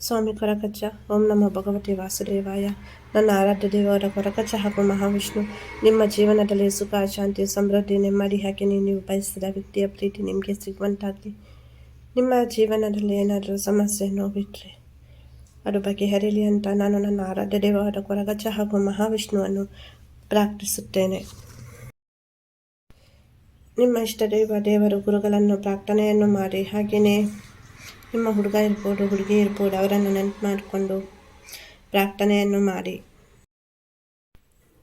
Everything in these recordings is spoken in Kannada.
ಸ್ವಾಮಿ ಕೊರಕಚ್ಚ ಓಂ ನಮ್ಮ ಭಗವತಿ ವಾಸುದೇವಾಯ. ನನ್ನ ಆರಾಧ್ಯ ದೇವರ ಕೊರಕಚ್ಚ ಹಾಗೂ ಮಹಾವಿಷ್ಣು, ನಿಮ್ಮ ಜೀವನದಲ್ಲಿ ಸುಖ, ಶಾಂತಿ, ಸಮೃದ್ಧಿ ನೆಮ್ಮದಿ ಹಾಕಿ ನೀವು ಬಯಸಿದ ವ್ಯಕ್ತಿಯ ಪ್ರೀತಿ ನಿಮಗೆ ಸಿಗುವಂತಾಗಲಿ. ನಿಮ್ಮ ಜೀವನದಲ್ಲಿ ಏನಾದರೂ ಸಮಸ್ಯೆ ನೋವಿಟ್ಟರೆ ಅದು ಬಗೆಹರಿಲಿ ಅಂತ ನಾನು ನನ್ನ ಆರಾಧ್ಯ ದೇವರ ಕೊರಗಚ್ಚ ಹಾಗೂ ಮಹಾವಿಷ್ಣುವನ್ನು ಪ್ರಾರ್ಥಿಸುತ್ತೇನೆ. ನಿಮ್ಮ ಇಷ್ಟ ದೇವ ದೇವರು ಗುರುಗಳನ್ನು ಪ್ರಾರ್ಥನೆಯನ್ನು ಮಾಡಿ. ಹಾಗೆಯೇ ನಿಮ್ಮ ಹುಡುಗ ಇರ್ಬೋದು, ಹುಡುಗಿ ಇರ್ಬೋದು, ಅವರನ್ನು ನೆನಪು ಮಾಡಿಕೊಂಡು ಪ್ರಾರ್ಥನೆಯನ್ನು ಮಾಡಿ.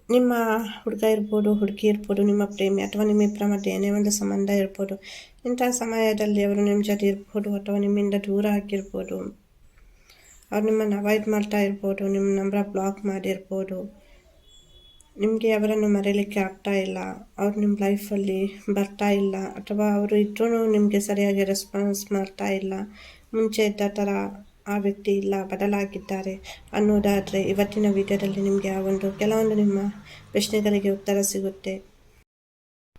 ನಿಮ್ಮ ಹುಡುಗ ಇರ್ಬೋದು, ಹುಡುಗಿ ಇರ್ಬೋದು, ನಿಮ್ಮ ಪ್ರೇಮಿ ಅಥವಾ ನಿಮ್ಮಿಬ್ಬರ ಮಧ್ಯೆ ಏನೇ ಒಂದು ಸಂಬಂಧ ಇರ್ಬೋದು, ಇಂಥ ಸಮಯದಲ್ಲಿ ಅವರು ನಿಮ್ಮ ಜೊತೆ ಇರ್ಬೋದು ಅಥವಾ ನಿಮ್ಮಿಂದ ದೂರ ಆಗಿರ್ಬೋದು, ಅವ್ರು ನಿಮ್ಮನ್ನು ಅವಾಯ್ಡ್ ಮಾಡ್ತಾ ಇರ್ಬೋದು ನಿಮ್ಮ ನಂಬರ್ ಬ್ಲಾಕ್ ಮಾಡಿರ್ಬೋದು. ನಿಮಗೆ ಅವರನ್ನು ಮರೆಯಲಿಕ್ಕೆ ಆಗ್ತಾ ಇಲ್ಲ, ಅವ್ರು ನಿಮ್ಮ ಲೈಫಲ್ಲಿ ಬರ್ತಾ ಇಲ್ಲ, ಅಥವಾ ಅವರು ಇದ್ರೂ ನಿಮಗೆ ಸರಿಯಾಗಿ ರೆಸ್ಪಾನ್ಸ್ ಮಾಡ್ತಾ ಇಲ್ಲ, ಮುಂಚೆ ಇದ್ದ ಥರ ಆ ವ್ಯಕ್ತಿ ಇಲ್ಲ, ಬದಲಾಗಿದ್ದಾರೆ ಅನ್ನೋದಾದರೆ ಇವತ್ತಿನ ವಿಡಿಯೋದಲ್ಲಿ ನಿಮಗೆ ಆ ಒಂದು ಕೆಲವೊಂದು ನಿಮ್ಮ ಪ್ರಶ್ನೆಗಳಿಗೆ ಉತ್ತರ ಸಿಗುತ್ತೆ.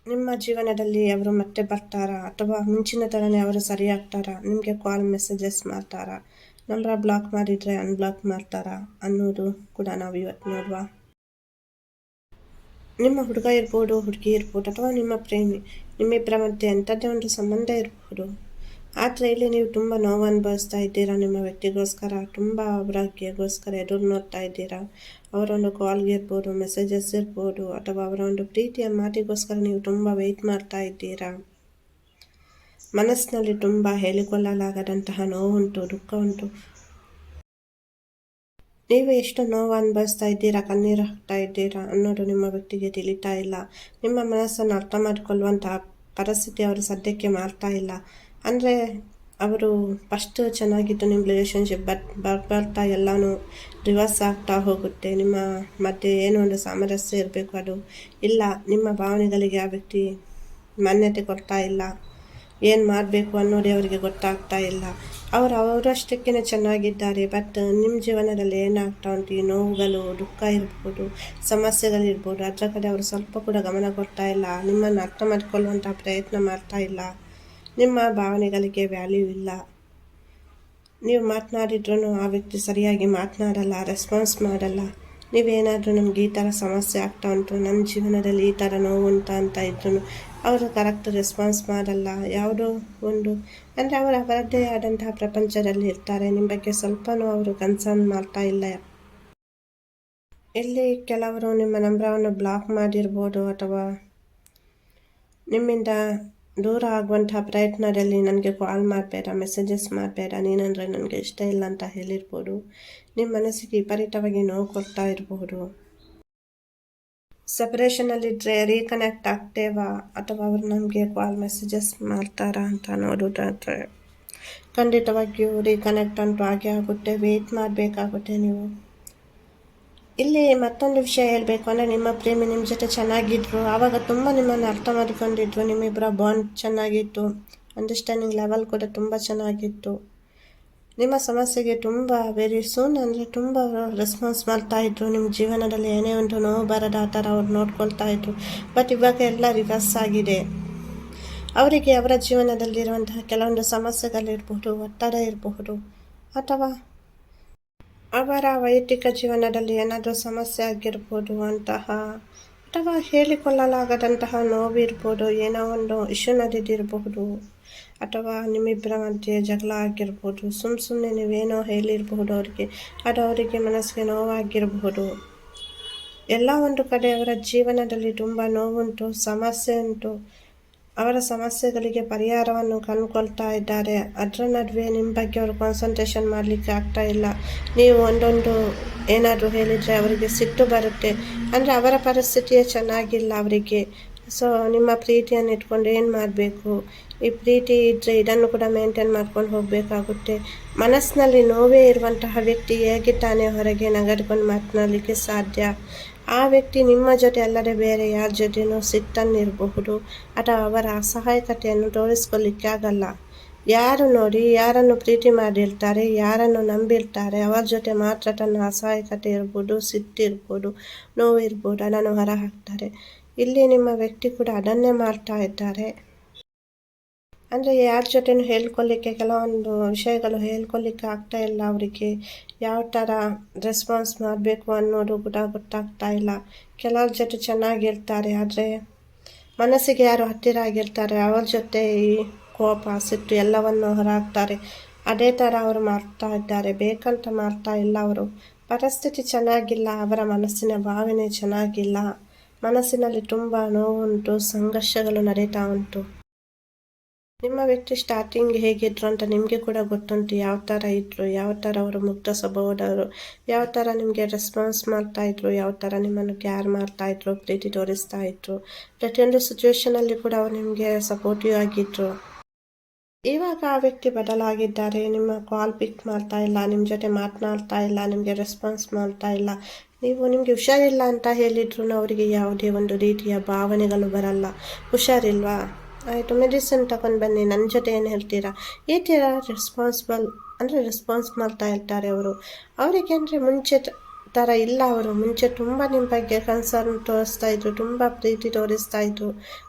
ನಿಮ್ಮ ಜೀವನದಲ್ಲಿ ಅವರು ಮತ್ತೆ ಬರ್ತಾರಾ, ಅಥವಾ ಮುಂಚಿನ ಥರನೇ ಅವರು ಸರಿಯಾಗ್ತಾರಾ, ನಿಮಗೆ ಕಾಲ್ ಮೆಸೇಜಸ್ ಮಾಡ್ತಾರಾ ನಂಬರ್ ಬ್ಲಾಕ್ ಮಾಡಿದರೆ ಅನ್ಬ್ಲಾಕ್ ಮಾಡ್ತಾರಾ ಅನ್ನೋದು ಕೂಡ ನಾವು ಇವತ್ತು ನೋಡುವ. ನಿಮ್ಮ ಹುಡುಗ ಇರ್ಬೋದು, ಹುಡುಗಿ ಇರ್ಬೋದು ಅಥವಾ ನಿಮ್ಮ ಪ್ರೇಮಿ ನಿಮ್ಮಿಬ್ಬರ ಮಧ್ಯೆ ಎಂಥದ್ದೇ ಒಂದು ಸಂಬಂಧ ಇರಬಹುದು ಆದರೆ ಇಲ್ಲಿ ನೀವು ತುಂಬ ನೋವು ಅನುಭವಿಸ್ತಾ ಇದ್ದೀರಾ, ನಿಮ್ಮ ವ್ಯಕ್ತಿಗೋಸ್ಕರ, ತುಂಬ ಅವರಿಗೋಸ್ಕರ ಎದುರು ನೋಡ್ತಾ ಇದ್ದೀರಾ. ಅವರೊಂದು ಕಾಲ್ಗೆ ಇರ್ಬೋದು ಮೆಸೇಜಸ್ ಇರ್ಬೋದು, ಅಥವಾ ಅವರ ಒಂದು ಪ್ರೀತಿಯ ಮಾತಿಗೋಸ್ಕರ ನೀವು ತುಂಬ ವೆಯ್ಟ್ ಮಾಡ್ತಾ ಇದ್ದೀರಾ. ಮನಸ್ಸಿನಲ್ಲಿ ತುಂಬ ಹೇಳಿಕೊಳ್ಳಲಾಗದಂತಹ ನೋವುಂಟು, ದುಃಖ ಉಂಟು ನೀವು ಎಷ್ಟು ನೋವು ಅನುಭವಿಸ್ತಾ ಇದ್ದೀರಾ, ಕಣ್ಣೀರು ಹಾಕ್ತಾ ಇದ್ದೀರಾ ಅನ್ನೋದು ನಿಮ್ಮ ವ್ಯಕ್ತಿಗೆ ತಿಳಿತಾ ಇಲ್ಲ. ನಿಮ್ಮ ಮನಸ್ಸನ್ನು ಅರ್ಥ ಮಾಡಿಕೊಳ್ಳುವಂತಹ ಪರಿಸ್ಥಿತಿ ಅವರು ಸದ್ಯಕ್ಕೆ ಮಾಡ್ತಾ ಇಲ್ಲ. ಅಂದರೆ ಅವರು ಫಸ್ಟ್ ಚೆನ್ನಾಗಿತ್ತು ನಿಮ್ಮ ರಿಲೇಷನ್ಶಿಪ್ ಬಟ್ ಬರ್ತಾ ಎಲ್ಲನೂ ರಿವರ್ಸ್ ಆಗ್ತಾ ಹೋಗುತ್ತೆ. ನಿಮ್ಮ ಮಧ್ಯೆ ಏನೋ ಒಂದು ಸಾಮರಸ್ಯ ಇರಬೇಕು ಅದು ಇಲ್ಲ. ನಿಮ್ಮ ಭಾವನೆಗಳಿಗೆ ಆ ವ್ಯಕ್ತಿ ಮಾನ್ಯತೆ ಕೊಡ್ತಾ ಇಲ್ಲ. ಏನು ಮಾಡಬೇಕು ಅನ್ನೋದೇ ಅವರಿಗೆ ಗೊತ್ತಾಗ್ತಾ ಇಲ್ಲ. ಅವರು ಅವರಷ್ಟಕ್ಕೇ ಚೆನ್ನಾಗಿದ್ದಾರೆ ಬಟ್ ನಿಮ್ಮ ಜೀವನದಲ್ಲಿ ಏನಾಗ್ತಾ ಉಂಟು? ಈ ನೋವುಗಳು, ದುಃಖ ಇರ್ಬೋದು ಸಮಸ್ಯೆಗಳಿರ್ಬೋದು ಅದರ ಕಡೆ ಅವರು ಸ್ವಲ್ಪ ಕೂಡ ಗಮನ ಕೊಡ್ತಾ ಇಲ್ಲ. ನಿಮ್ಮನ್ನು ಅರ್ಥ ಮಾಡಿಕೊಳ್ಳುವಂಥ ಪ್ರಯತ್ನ ಮಾಡ್ತಾ ಇಲ್ಲ. ನಿಮ್ಮ ಭಾವನೆಗಳಿಗೆ ವ್ಯಾಲ್ಯೂ ಇಲ್ಲ. ನೀವು ಮಾತನಾಡಿದ್ರೂ ಆ ವ್ಯಕ್ತಿ ಸರಿಯಾಗಿ ಮಾತನಾಡಲ್ಲ ರೆಸ್ಪಾನ್ಸ್ ಮಾಡಲ್ಲ. ನೀವೇನಾದರೂ ನಮ್ಗೆ ಈ ಥರ ಸಮಸ್ಯೆ ಆಗ್ತಾ ಉಂಟು? ನಮ್ಮ ಜೀವನದಲ್ಲಿ ಈ ಥರ ನೋವು ಉಂಟ ಅಂತ ಇದ್ರು ಅವರು ಕರೆಕ್ಟ್ ರೆಸ್ಪಾನ್ಸ್ ಮಾಡಲ್ಲ. ಯಾವುದೋ ಒಂದು ಅಂದರೆ ಅವರು ಅವರದ್ದೇ ಆದಂತಹ ಪ್ರಪಂಚದಲ್ಲಿ ಇರ್ತಾರೆ. ನಿಮ್ಮ ಬಗ್ಗೆ ಸ್ವಲ್ಪನೂ ಅವರು ಕನ್ಸರ್ನ್ ಮಾಡ್ತಾ ಇಲ್ಲ. ಇಲ್ಲಿ ಕೆಲವರು ನಿಮ್ಮ ನಂಬರವನ್ನು ಬ್ಲಾಕ್ ಮಾಡಿರ್ಬೋದು ಅಥವಾ ನಿಮ್ಮಿಂದ ದೂರ ಆಗುವಂತಹ ಪ್ರಯತ್ನದಲ್ಲಿ ನನಗೆ ಕಾಲ್ ಮಾಡಬೇಡ ಮೆಸೇಜಸ್ ಮಾಡಬೇಡ, ನೀನಂದರೆ ನನಗೆ ಇಷ್ಟ ಇಲ್ಲ ಅಂತ ಹೇಳಿರ್ಬೋದು. ನಿಮ್ಮ ಮನಸ್ಸಿಗೆ ವಿಪರೀತವಾಗಿ ನೋವು ಕೊಡ್ತಾ ಇರಬಹುದು ಸಪ್ರೇಷನಲ್ಲಿದ್ದರೆ ರೀಕನೆಕ್ಟ್ ಆಗ್ತೇವಾ? ಅಥವಾ ಅವರು ನಮಗೆ ಕಾಲ್ ಮೆಸೇಜಸ್ ಮಾಡ್ತಾರಾ ಅಂತ ನೋಡೋದಾದರೆ ಖಂಡಿತವಾಗಿಯೂ ರೀಕನೆಕ್ಟ್ ಅಂತೂ ಹಾಗೆ ಆಗುತ್ತೆ. ವೆಯ್ಟ್ ಮಾಡಬೇಕಾಗುತ್ತೆ ನೀವು. ಇಲ್ಲಿ ಮತ್ತೊಂದು ವಿಷಯ ಹೇಳಬೇಕು ಅಂದರೆ ನಿಮ್ಮ ಪ್ರೇಮಿ ನಿಮ್ಮ ಜೊತೆ ಚೆನ್ನಾಗಿದ್ರು. ಆವಾಗ ತುಂಬ ನಿಮ್ಮನ್ನು ಅರ್ಥ ಮಾಡಿಕೊಂಡಿದ್ರು. ನಿಮ್ಮಿಬ್ಬರ ಬಾಂಡ್ ಚೆನ್ನಾಗಿತ್ತು. ಅಂಡರ್ಸ್ಟ್ಯಾಂಡಿಂಗ್ ಲೆವೆಲ್ ಕೂಡ ತುಂಬ ಚೆನ್ನಾಗಿತ್ತು. ನಿಮ್ಮ ಸಮಸ್ಯೆಗೆ ತುಂಬ ವೆರಿ ಸೂನ್ ಅಂದರೆ ತುಂಬ ರೆಸ್ಪಾನ್ಸ್ ಮಾಡ್ತಾ ಇದ್ರು. ನಿಮ್ಮ ಜೀವನದಲ್ಲಿ ಏನೇ ಒಂದು ನೋವು ಬರದ ಆ ಥರ ಅವ್ರು ನೋಡ್ಕೊಳ್ತಾ ಇದ್ರು. ಬಟ್ ಇವಾಗ ಎಲ್ಲ ರಿವರ್ಸ್ ಆಗಿದೆ. ಅವರಿಗೆ ಅವರ ಜೀವನದಲ್ಲಿರುವಂತಹ ಕೆಲವೊಂದು ಸಮಸ್ಯೆಗಳಿರಬಹುದು ಒತ್ತಡ ಇರಬಹುದು, ಅಥವಾ ಅವರ ವೈಯಕ್ತಿಕ ಜೀವನದಲ್ಲಿ ಏನಾದರೂ ಸಮಸ್ಯೆ ಆಗಿರ್ಬೋದು ಅಂತಹ, ಅಥವಾ ಹೇಳಿಕೊಳ್ಳಲಾಗದಂತಹ ನೋವಿರ್ಬೋದು ಏನೋ ಒಂದು ಇಶ್ಯೂ ನಡೆದಿರಬಹುದು ಅಥವಾ ನಿಮ್ಮಿಬ್ಬರ ಮಧ್ಯೆ ಜಗಳ ಆಗಿರ್ಬೋದು ಸುಮ್ಮ ಸುಮ್ಮನೆ ನೀವೇನೋ ಹೇಳಿರಬಹುದು ಅವರಿಗೆ, ಅದು ಅವರಿಗೆ ಮನಸ್ಸಿಗೆ ನೋವಾಗಿರಬಹುದು ಎಲ್ಲ ಒಂದು ಕಡೆ ಅವರ ಜೀವನದಲ್ಲಿ ತುಂಬ ನೋವುಂಟು, ಸಮಸ್ಯೆ ಉಂಟು. ಅವರ ಸಮಸ್ಯೆಗಳಿಗೆ ಪರಿಹಾರವನ್ನು ಕಂಡುಕೊಳ್ತಾ ಇದ್ದಾರೆ. ಅದರ ನಡುವೆ ನಿಮ್ಮ ಬಗ್ಗೆ ಅವರು ಕಾನ್ಸಂಟ್ರೇಷನ್ ಮಾಡಲಿಕ್ಕೆ ಆಗ್ತಾ ಇಲ್ಲ. ನೀವು ಒಂದೊಂದು ಏನಾದರೂ ಹೇಳಿದರೆ ಅವರಿಗೆ ಸಿಟ್ಟು ಬರುತ್ತೆ. ಅಂದರೆ ಅವರ ಪರಿಸ್ಥಿತಿಯೇ ಚೆನ್ನಾಗಿಲ್ಲ ಅವರಿಗೆ. ಸೊ ನಿಮ್ಮ ಪ್ರೀತಿಯನ್ನು ಇಟ್ಕೊಂಡು ಏನು ಮಾಡಬೇಕು? ಈ ಪ್ರೀತಿ ಇದ್ದರೆ ಇದನ್ನು ಕೂಡ ಮೇಂಟೈನ್ ಮಾಡ್ಕೊಂಡು ಹೋಗಬೇಕಾಗುತ್ತೆ. ಮನಸ್ಸಿನಲ್ಲಿ ನೋವೇ ಇರುವಂತಹ ವ್ಯಕ್ತಿ ಹೇಗೆ ತಾನೇ ಹೊರಗೆ ನಗರ್ಕೊಂಡು ಮಾತನಾಡಲಿಕ್ಕೆ ಸಾಧ್ಯ? ಆ ವ್ಯಕ್ತಿ ನಿಮ್ಮ ಜೊತೆ ಅಲ್ಲದೆ ಬೇರೆ ಯಾರ ಜೊತೆನೂ ಸಿಟ್ಟನ್ನಿರಬಹುದು ಅಥವಾ ಅವರ ಅಸಹಾಯಕತೆಯನ್ನು ತೋರಿಸ್ಕೊಳ್ಳಿಕ್ಕೆ ಆಗಲ್ಲ. ಯಾರು ನೋಡಿ, ಯಾರನ್ನು ಪ್ರೀತಿ ಮಾಡಿರ್ತಾರೆ, ಯಾರನ್ನು ನಂಬಿರ್ತಾರೆ, ಅವರ ಜೊತೆ ಮಾತ್ರ ತನ್ನ ಅಸಹಾಯಕತೆ ಇರ್ಬೋದು, ಸಿಟ್ಟಿರ್ಬೋದು ನೋವು ಇರ್ಬೋದು ಅದನ್ನು ಹೊರ ಹಾಕ್ತಾರೆ ಇಲ್ಲಿ ನಿಮ್ಮ ವ್ಯಕ್ತಿ ಕೂಡ ಅದನ್ನೇ ಮಾಡ್ತಾ ಇದ್ದಾರೆ. ಅಂದರೆ ಯಾರ ಜೊತೆನೂ ಹೇಳ್ಕೊಳ್ಳಿಕ್ಕೆ ಕೆಲವೊಂದು ವಿಷಯಗಳು ಹೇಳ್ಕೊಳ್ಳಿಕ್ಕೆ ಆಗ್ತಾ ಇಲ್ಲ ಅವರಿಗೆ. ಯಾವ ಥರ ರೆಸ್ಪಾನ್ಸ್ ಮಾಡಬೇಕು ಅನ್ನೋದು ಕೂಡ ಗೊತ್ತಾಗ್ತಾ ಇಲ್ಲ. ಕೆಲವ್ರ ಜೊತೆ ಚೆನ್ನಾಗಿರ್ತಾರೆ, ಆದರೆ ಮನಸ್ಸಿಗೆ ಯಾರು ಹತ್ತಿರ ಆಗಿರ್ತಾರೆ, ಅವ್ರ ಜೊತೆ ಈ ಕೋಪ, ಸಿಟ್ಟು ಎಲ್ಲವನ್ನು ಹೊರಹಾಕ್ತಾರೆ. ಅದೇ ಥರ ಅವರು ಮಾಡ್ತಾ ಇದ್ದಾರೆ. ಬೇಕಂತ ಮಾಡ್ತಾ ಇಲ್ಲ ಅವರು. ಪರಿಸ್ಥಿತಿ ಚೆನ್ನಾಗಿಲ್ಲ, ಅವರ ಮನಸ್ಸಿನ ಭಾವನೆ ಚೆನ್ನಾಗಿಲ್ಲ. ಮನಸ್ಸಿನಲ್ಲಿ ತುಂಬ ನೋವುಂಟು, ಸಂಘರ್ಷಗಳು ನಡೀತಾ ಉಂಟು. ನಿಮ್ಮ ವ್ಯಕ್ತಿ ಸ್ಟಾರ್ಟಿಂಗ್ ಹೇಗಿದ್ರು ಅಂತ ನಿಮಗೆ ಕೂಡ ಗೊತ್ತುಂಟು ಯಾವ ಥರ ಇದ್ರು, ಯಾವ ಥರ ಅವರು ಮುಕ್ತ ಸ್ವಭಾವದವರು, ಯಾವ ಥರ ನಿಮಗೆ ರೆಸ್ಪಾನ್ಸ್ ಮಾಡ್ತಾ ಇದ್ರು, ಯಾವ ಥರ ನಿಮ್ಮನ್ನು ಕೇರ್ ಮಾಡ್ತಾ ಇದ್ರು, ಪ್ರೀತಿ ತೋರಿಸ್ತಾ ಇದ್ರು. ಪ್ರತಿಯೊಂದು ಸಿಚುವೇಶನಲ್ಲಿ ಕೂಡ ಅವರು ನಿಮಗೆ ಸಪೋರ್ಟಿವ್ ಆಗಿದ್ರು. ಇವಾಗ ಆ ವ್ಯಕ್ತಿ ಬದಲಾಗಿದ್ದಾರೆ, ನಿಮ್ಮ ಕಾಲ್ ಪಿಕ್ ಮಾಡ್ತಾ ಇಲ್ಲ ನಿಮ್ಮ ಜೊತೆ ಮಾತನಾಡ್ತಾ ಇಲ್ಲ, ನಿಮಗೆ ರೆಸ್ಪಾನ್ಸ್ ಮಾಡ್ತಾ ಇಲ್ಲ ನೀವು ನಿಮಗೆ ಹುಷಾರಿಲ್ಲ ಅಂತ ಹೇಳಿದ್ರು ಅವರಿಗೆ ಯಾವುದೇ ಒಂದು ರೀತಿಯ ಭಾವನೆಗಳು ಬರಲ್ಲ. ಹುಷಾರಿಲ್ವಾ? ಆಯಿತು, ಮೆಡಿಸಿನ್ ತಗೊಂಡು ಬನ್ನಿ ನನ್ನ ಜೊತೆ ಏನು ಹೇಳ್ತೀರಾ ಈ ಥರ ರೆಸ್ಪಾನ್ಸಿಬಲ್ ಅಂದರೆ ರೆಸ್ಪಾನ್ಸ್ ಮಾಡ್ತಾ ಇರ್ತಾರೆ ಅವರು. ಅವರಿಗೆ ಅಂದರೆ ಮುಂಚೆ ಥರ ಇಲ್ಲ ಅವರು. ಮುಂಚೆ ತುಂಬ ನಿಮ್ಮ ಬಗ್ಗೆ ಕನ್ಸರ್ನ್ ತೋರಿಸ್ತಾ ಇದ್ರು, ತುಂಬ ಪ್ರೀತಿ ತೋರಿಸ್ತಾ ಇದ್ರು.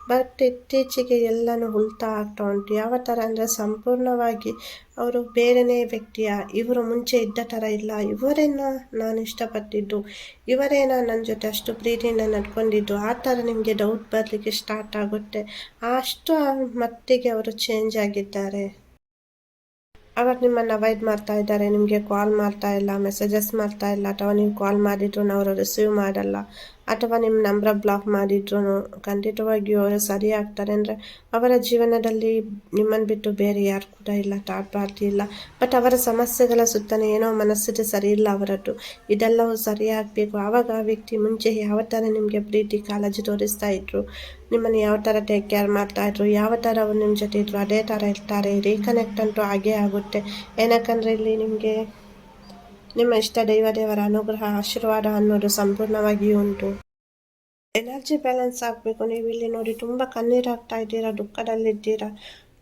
ಬಟ್ ಇತ್ತೀಚೆಗೆ ಎಲ್ಲನೂ ಉಲ್ಟಾ ಆಗ್ತಾ ಉಂಟು. ಯಾವ ಥರ ಅಂದರೆ ಸಂಪೂರ್ಣವಾಗಿ ಅವರು ಬೇರೆಯೇ ವ್ಯಕ್ತಿಯ, ಇವರು ಮುಂಚೆ ಇದ್ದ ಥರ ಇಲ್ಲ. ಇವರೇನ ನಾನು ಇಷ್ಟಪಟ್ಟಿದ್ದು? ಇವರೇನ ನನ್ನ ಜೊತೆ ಅಷ್ಟು ಪ್ರೀತಿಯಿಂದ ನಡ್ಕೊಂಡಿದ್ದು? ಆ ಥರ ನಿಮಗೆ ಡೌಟ್ ಬರಲಿಕ್ಕೆ ಸ್ಟಾರ್ಟ್ ಆಗುತ್ತೆ. ಅಷ್ಟು ಮಟ್ಟಿಗೆ ಅವರು ಚೇಂಜ್ ಆಗಿದ್ದಾರೆ. ಅವಾಗ ನಿಮ್ಮನ್ನು ಅವಾಯ್ಡ್ ಮಾಡ್ತಾ ಇದ್ದಾರೆ, ನಿಮಗೆ ಕಾಲ್ ಮಾಡ್ತಾ ಇಲ್ಲ ಮೆಸೇಜಸ್ ಮಾಡ್ತಾ ಇಲ್ಲ, ಅಥವಾ ನೀವು ಕಾಲ್ ಮಾಡಿದ್ರು ಅವರು ರಿಸೀವ್ ಮಾಡಲ್ಲ. ಅಥವಾ ನಿಮ್ಮ ನಂಬರ್ ಬ್ಲಾಕ್ ಮಾಡಿದ್ರು ಖಂಡಿತವಾಗಿಯೂ ಅವರು ಸರಿ ಆಗ್ತಾರೆ ಅಂದರೆ ಅವರ ಜೀವನದಲ್ಲಿ ನಿಮ್ಮನ್ನು ಬಿಟ್ಟು ಬೇರೆ ಯಾರು ಕೂಡ ಇಲ್ಲ ಥರ್ಡ್ ಪಾರ್ಟಿ ಇಲ್ಲ. ಬಟ್ ಅವರ ಸಮಸ್ಯೆಗಳ ಸುತ್ತಲೇ ಏನೋ ಮನಸ್ಥಿತಿ ಸರಿ ಇಲ್ಲ ಅವರದ್ದು. ಇದೆಲ್ಲವೂ ಸರಿಯಾಗಬೇಕು ಆವಾಗ ಆ ವ್ಯಕ್ತಿ ಮುಂಚೆ ಯಾವ ಥರ ನಿಮಗೆ ಪ್ರೀತಿ, ಕಾಳಜಿ ತೋರಿಸ್ತಾ ಇದ್ರು? ನಿಮ್ಮನ್ನು ಯಾವ ಥರ ಟೇಕ್ ಕೇರ್ ಮಾಡ್ತಾಯಿದ್ರು ಯಾವ ಥರ ಅವ್ರು ನಿಮ್ಮ ಜೊತೆ ಇದ್ರು? ಅದೇ ಥರ ಇರ್ತಾರೆ. ರೀಕನೆಕ್ಟ್ ಅಂತೂ ಹಾಗೇ ಆಗುತ್ತೆ. ಏನಕ್ಕಂದರೆ ಇಲ್ಲಿ ನಿಮಗೆ ನಿಮ್ಮ ಇಷ್ಟ ದೈವ ದೇವರ ಅನುಗ್ರಹ, ಆಶೀರ್ವಾದ ಅನ್ನೋದು ಸಂಪೂರ್ಣವಾಗಿ ಉಂಟು. ಎನರ್ಜಿ ಬ್ಯಾಲೆನ್ಸ್ ಆಗಬೇಕು. ನೀವು ಇಲ್ಲಿ ನೋಡಿ ತುಂಬ ಕಣ್ಣೀರು ಹಾಕ್ತಾ ಇದ್ದೀರಾ, ದುಃಖದಲ್ಲಿದ್ದೀರಾ.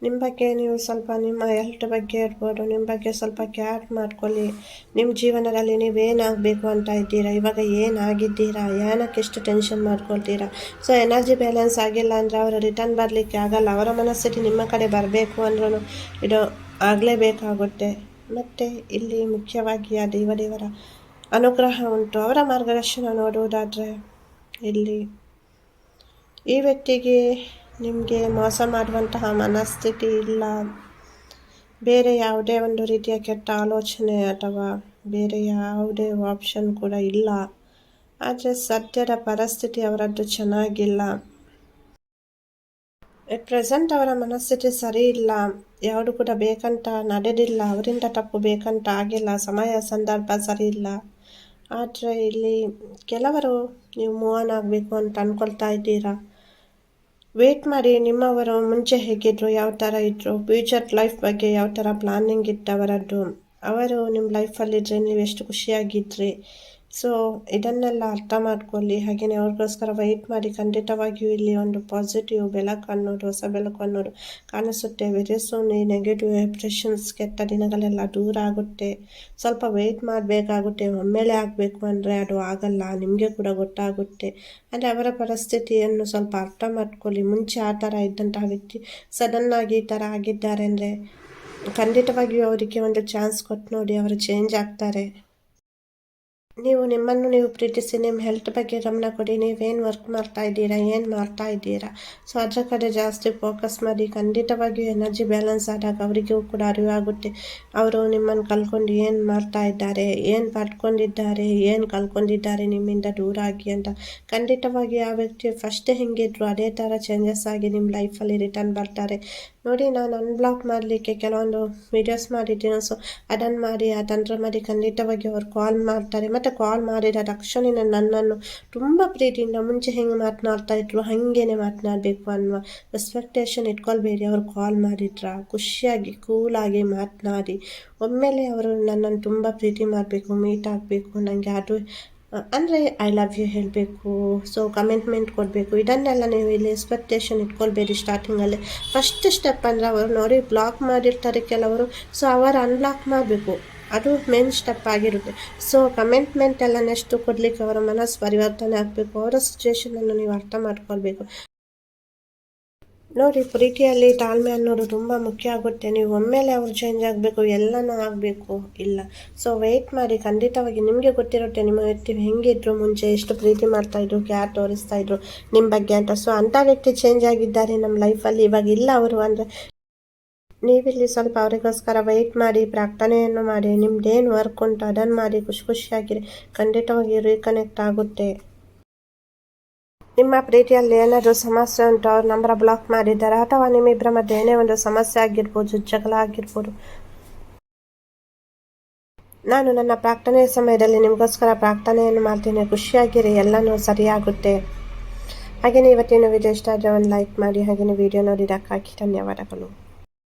ನಿಮ್ಮ ಬಗ್ಗೆ ನೀವು ಸ್ವಲ್ಪ ನಿಮ್ಮ ಹೆಲ್ತ್ ಬಗ್ಗೆ ಇರ್ಬೋದು. ನಿಮ್ಮ ಬಗ್ಗೆ ಸ್ವಲ್ಪ ಕೇರ್ ಮಾಡ್ಕೊಳ್ಳಿ. ನಿಮ್ಮ ಜೀವನದಲ್ಲಿ ನೀವೇನಾಗಬೇಕು ಅಂತ ಇದ್ದೀರಾ? ಇವಾಗ ಏನಾಗಿದ್ದೀರಾ? ಏನಕ್ಕೆ ಎಷ್ಟು ಟೆನ್ಷನ್ ಮಾಡ್ಕೊಳ್ತೀರಾ? ಸೊ ಎನರ್ಜಿ ಬ್ಯಾಲೆನ್ಸ್ ಆಗಿಲ್ಲ ಅಂದರೆ ಅವರು ರಿಟರ್ನ್ ಬರಲಿಕ್ಕೆ ಆಗಲ್ಲ. ಅವರ ಮನಸ್ಥಿತಿ ನಿಮ್ಮ ಕಡೆ ಬರಬೇಕು ಅಂದ್ರೂ ಇದು ಆಗಲೇಬೇಕಾಗುತ್ತೆ. ಮತ್ತು ಇಲ್ಲಿ ಮುಖ್ಯವಾಗಿ ಆ ದೇವದೇವರ ಅನುಗ್ರಹ ಉಂಟು. ಅವರ ಮಾರ್ಗದರ್ಶನ ನೋಡುವುದಾದರೆ ಇಲ್ಲಿ ಈ ವ್ಯಕ್ತಿಗೆ ನಿಮಗೆ ಮೋಸ ಮಾಡುವಂತಹ ಮನಸ್ಥಿತಿ ಇಲ್ಲ. ಬೇರೆ ಯಾವುದೇ ಒಂದು ರೀತಿಯ ಕೆಟ್ಟ ಆಲೋಚನೆ ಅಥವಾ ಬೇರೆ ಯಾವುದೇ ಆಪ್ಷನ್ ಕೂಡ ಇಲ್ಲ. ಆದರೆ ಸದ್ಯದ ಪರಿಸ್ಥಿತಿ ಅವರದ್ದು ಚೆನ್ನಾಗಿಲ್ಲ. ಎಟ್ ಪ್ರೆಸೆಂಟ್ ಅವರ ಮನಸ್ಥಿತಿ ಸರಿ ಇಲ್ಲ. ಯಾವುದು ಕೂಡ ಬೇಕಂತ ನಡೆದಿಲ್ಲ. ಅವರಿಂದ ತಪ್ಪು ಬೇಕಂತ ಆಗಿಲ್ಲ. ಸಮಯ, ಸಂದರ್ಭ ಸರಿ ಇಲ್ಲ. ಆದರೆ ಇಲ್ಲಿ ಕೆಲವರು ನೀವು ಮೂವ್ ಆನ್ ಆಗಬೇಕು ಅಂತ ಅಂದ್ಕೊಳ್ತಾ ಇದ್ದೀರಾ? ವೇಟ್ ಮಾಡಿ ನಿಮ್ಮವರು ಮುಂಚೆ ಹೇಗಿದ್ರು, ಯಾವ ಥರ ಇದ್ದರು ಫ್ಯೂಚರ್ ಲೈಫ್ ಬಗ್ಗೆ ಯಾವ ಥರ ಪ್ಲಾನಿಂಗ್ ಇತ್ತು ಅವರದ್ದು ಅವರು ನಿಮ್ಮ ಲೈಫಲ್ಲಿದ್ದರೆ ನೀವು ಎಷ್ಟು ಖುಷಿಯಾಗಿದ್ರಿ? ಸೊ ಇದನ್ನೆಲ್ಲ ಅರ್ಥ ಮಾಡ್ಕೊಳ್ಳಿ. ಹಾಗೆಯೇ ಅವ್ರಿಗೋಸ್ಕರ ವೆಯ್ಟ್ ಮಾಡಿ. ಖಂಡಿತವಾಗಿಯೂ ಇಲ್ಲಿ ಒಂದು ಪಾಸಿಟಿವ್ ಬೆಳಕು ಅನ್ನೋದು, ಹೊಸ ಬೆಳಕು ಅನ್ನೋದು ಕಾಣಿಸುತ್ತೆ. ವೆರಿ ಸೂನ್ ಈ ನೆಗೆಟಿವ್ ಎಪ್ರೆಷನ್ಸ್ ಕೆಟ್ಟ ದಿನಗಳೆಲ್ಲ ದೂರ ಆಗುತ್ತೆ. ಸ್ವಲ್ಪ ವೆಯ್ಟ್ ಮಾಡಬೇಕಾಗುತ್ತೆ. ಒಮ್ಮೆಲೆ ಆಗಬೇಕು ಅಂದರೆ ಅದು ಆಗಲ್ಲ. ನಿಮಗೆ ಕೂಡ ಗೊತ್ತಾಗುತ್ತೆ. ಅಂದರೆ ಅವರ ಪರಿಸ್ಥಿತಿಯನ್ನು ಸ್ವಲ್ಪ ಅರ್ಥ ಮಾಡ್ಕೊಳ್ಳಿ. ಮುಂಚೆ ಆ ಥರ ಇದ್ದಂತಹ ವ್ಯಕ್ತಿ ಸಡನ್ನಾಗಿ ಈ ಥರ ಆಗಿದ್ದಾರೆ ಅಂದರೆ ಖಂಡಿತವಾಗಿಯೂ ಅವರಿಗೆ ಒಂದು ಚಾನ್ಸ್ ಕೊಟ್ಟು ನೋಡಿ. ಅವರು ಚೇಂಜ್ ಆಗ್ತಾರೆ. ನೀವು ನಿಮ್ಮನ್ನು ನೀವು ಪ್ರೀತಿಸಿ ನಿಮ್ಮ ಹೆಲ್ತ್ ಬಗ್ಗೆ ಗಮನ ಕೊಡಿ. ನೀವೇನು ವರ್ಕ್ ಮಾಡ್ತಾ ಇದ್ದೀರಾ, ಏನು ಮಾಡ್ತಾ ಇದ್ದೀರಾ? ಸೊ ಅದರ ಕಡೆ ಜಾಸ್ತಿ ಫೋಕಸ್ ಮಾಡಿ, ಖಂಡಿತವಾಗಿಯೂ ಎನರ್ಜಿ ಬ್ಯಾಲೆನ್ಸ್ ಆದಾಗ ಅವರಿಗೂ ಕೂಡ ಅರಿವಾಗುತ್ತೆ. ಅವರು ನಿಮ್ಮನ್ನು ಕಲ್ಕೊಂಡು ಏನು ಮಾಡ್ತಾ ಇದ್ದಾರೆ, ಏನು ಪಡ್ಕೊಂಡಿದ್ದಾರೆ, ಏನು ಕಲ್ಕೊಂಡಿದ್ದಾರೆ ನಿಮ್ಮಿಂದ ದೂರ ಆಗಿ ಅಂತ. ಖಂಡಿತವಾಗಿ ಆ ವ್ಯಕ್ತಿ ಫಸ್ಟ್ ಹೆಂಗಿದ್ರು ಅದೇ ಥರ ಚೇಂಜಸ್ ಆಗಿ ನಿಮ್ಮ ಲೈಫಲ್ಲಿ ರಿಟರ್ನ್ ಬರ್ತಾರೆ. ನೋಡಿ ನಾನು ಅನ್ಬ್ಲಾಕ್ ಮಾಡಲಿಕ್ಕೆ ಕೆಲವೊಂದು ವೀಡಿಯೋಸ್ ಮಾಡಿದ್ದೀನಿ. ಸೊ ಅದನ್ನು ಮಾಡಿ ಆ ತಂತ್ರ ಮಾಡಿ ಖಂಡಿತವಾಗಿ ಅವ್ರು ಕಾಲ್ ಮಾಡ್ತಾರೆ. ಮತ್ತು ಕಾಲ್ ಮಾಡಿದ ತಕ್ಷಣ ನನ್ನನ್ನು ತುಂಬ ಪ್ರೀತಿಯಿಂದ ಮುಂಚೆ ಹೆಂಗೆ ಮಾತನಾಡ್ತಾ ಇದ್ರು, ಹಾಗೇನೆ ಮಾತನಾಡಬೇಕು ಅನ್ನುವ ಎಕ್ಸ್ಪೆಕ್ಟೇಷನ್ ಇಟ್ಕೊಳ್ಬೇಡಿ. ಅವರು ಕಾಲ್ ಮಾಡಿದ್ರ ಖುಷಿಯಾಗಿ ಕೂಲಾಗಿ ಮಾತನಾಡಿ. ಒಮ್ಮೆಲೆ ಅವರು ನನ್ನನ್ನು ತುಂಬ ಪ್ರೀತಿ ಮಾಡಬೇಕು ಮೀಟ್ ಆಗಬೇಕು. ನನಗೆ ಅದು ಅಂದರೆ ಐ ಲವ್ ಯು ಹೇಳಬೇಕು. ಸೊ ಕಮಿಟ್ಮೆಂಟ್ ಕೊಡಬೇಕು. ಇದನ್ನೆಲ್ಲ ನೀವು ಇಲ್ಲಿ ಎಕ್ಸ್ಪೆಕ್ಟೇಷನ್ ಇಟ್ಕೊಳ್ಬೇಡಿ ಸ್ಟಾರ್ಟಿಂಗಲ್ಲಿ ಫಸ್ಟ್ ಸ್ಟೆಪ್ ಅಂದರೆ, ಅವರು ನೋಡಿ ಬ್ಲಾಕ್ ಮಾಡಿರ್ತಾರೆ ಕೆಲವರು. ಸೊ ಅವರು ಅನ್ಬ್ಲಾಕ್ ಮಾಡಬೇಕು. ಅದು ಮೇನ್ ಸ್ಟೆಪ್ ಆಗಿರುತ್ತೆ. ಸೊ ಕಮೆಂಟ್ಮೆಂಟ್ ಎಲ್ಲ ನೆಕ್ಸ್ಟ್ ಕೊಡಲಿಕ್ಕೆ ಅವರ ಮನಸ್ಸು ಪರಿವರ್ತನೆ ಆಗಬೇಕು. ಅವರ ಸಿಚುವೇಶನನ್ನು ನೀವು ಅರ್ಥ ಮಾಡ್ಕೊಳ್ಬೇಕು. ನೋಡಿ, ಪ್ರೀತಿಯಲ್ಲಿ ತಾಳ್ಮೆ ಅನ್ನೋದು ತುಂಬ ಮುಖ್ಯ ಆಗುತ್ತೆ. ನೀವು ಒಮ್ಮೆಲೆ ಅವ್ರು ಚೇಂಜ್ ಆಗಬೇಕು, ಎಲ್ಲನೂ ಆಗಬೇಕು, ಇಲ್ಲ. ಸೊ ವೆಯ್ಟ್ ಮಾಡಿ, ಖಂಡಿತವಾಗಿ ನಿಮಗೆ ಗೊತ್ತಿರುತ್ತೆ, ನಿಮ್ಮ ವ್ಯಕ್ತಿ ಹೆಂಗಿದ್ರು ಮುಂಚೆ, ಎಷ್ಟು ಪ್ರೀತಿ ಮಾಡ್ತಾಯಿದ್ರು ಕ್ಯಾರ್ ತೋರಿಸ್ತಾ ಇದ್ರು ನಿಮ್ಮ ಬಗ್ಗೆ ಅಂತ. ಸೊ ಅಂಥ ವ್ಯಕ್ತಿ ಚೇಂಜ್ ಆಗಿದ್ದಾರೆ ನಮ್ಮ ಲೈಫಲ್ಲಿ ಇವಾಗ ಇಲ್ಲ ಅವರು ಅಂದರೆ ನೀವಿಲ್ಲಿ ಸ್ವಲ್ಪ ಅವರಿಗೋಸ್ಕರ ವೆಯ್ಟ್ ಮಾಡಿ, ಪ್ರಾರ್ಥನೆಯನ್ನು ಮಾಡಿ, ನಿಮ್ದೇನು ವರ್ಕ್ ಉಂಟು ಅದನ್ನು ಮಾಡಿ, ಖುಷಿ ಖುಷಿಯಾಗಿರಿ. ಖಂಡಿತವಾಗಿ ರೀಕನೆಕ್ಟ್ ಆಗುತ್ತೆ. ನಿಮ್ಮ ಪ್ರೀತಿಯಲ್ಲಿ ಏನಾದರೂ ಸಮಸ್ಯೆ ಉಂಟು, ಅವ್ರ ನಂಬರ ಬ್ಲಾಕ್ ಮಾಡಿದ್ದಾರೆ. ಅಥವಾ ನಿಮ್ಮಿಬ್ಬರ ಮಧ್ಯೆ ಏನೇ ಒಂದು ಸಮಸ್ಯೆ ಆಗಿರ್ಬೋದು, ಜಗಳ ಆಗಿರ್ಬೋದು. ನಾನು ನನ್ನ ಪ್ರಾರ್ಥನೆಯ ಸಮಯದಲ್ಲಿ ನಿಮಗೋಸ್ಕರ ಪ್ರಾರ್ಥನೆಯನ್ನು ಮಾಡ್ತೀನಿ. ಖುಷಿಯಾಗಿರಿ, ಎಲ್ಲನೂ ಸರಿಯಾಗುತ್ತೆ. ಹಾಗೆಯೇ ಇವತ್ತಿನ ವಿಡಿಯೋ ಇಷ್ಟ ಆದರೆ ಒಂದು ಲೈಕ್ ಮಾಡಿ ಹಾಗೆಯೇ ವಿಡಿಯೋ ನೋಡಿದ್ದಕ್ಕಾಗಿ ಧನ್ಯವಾದಗಳು.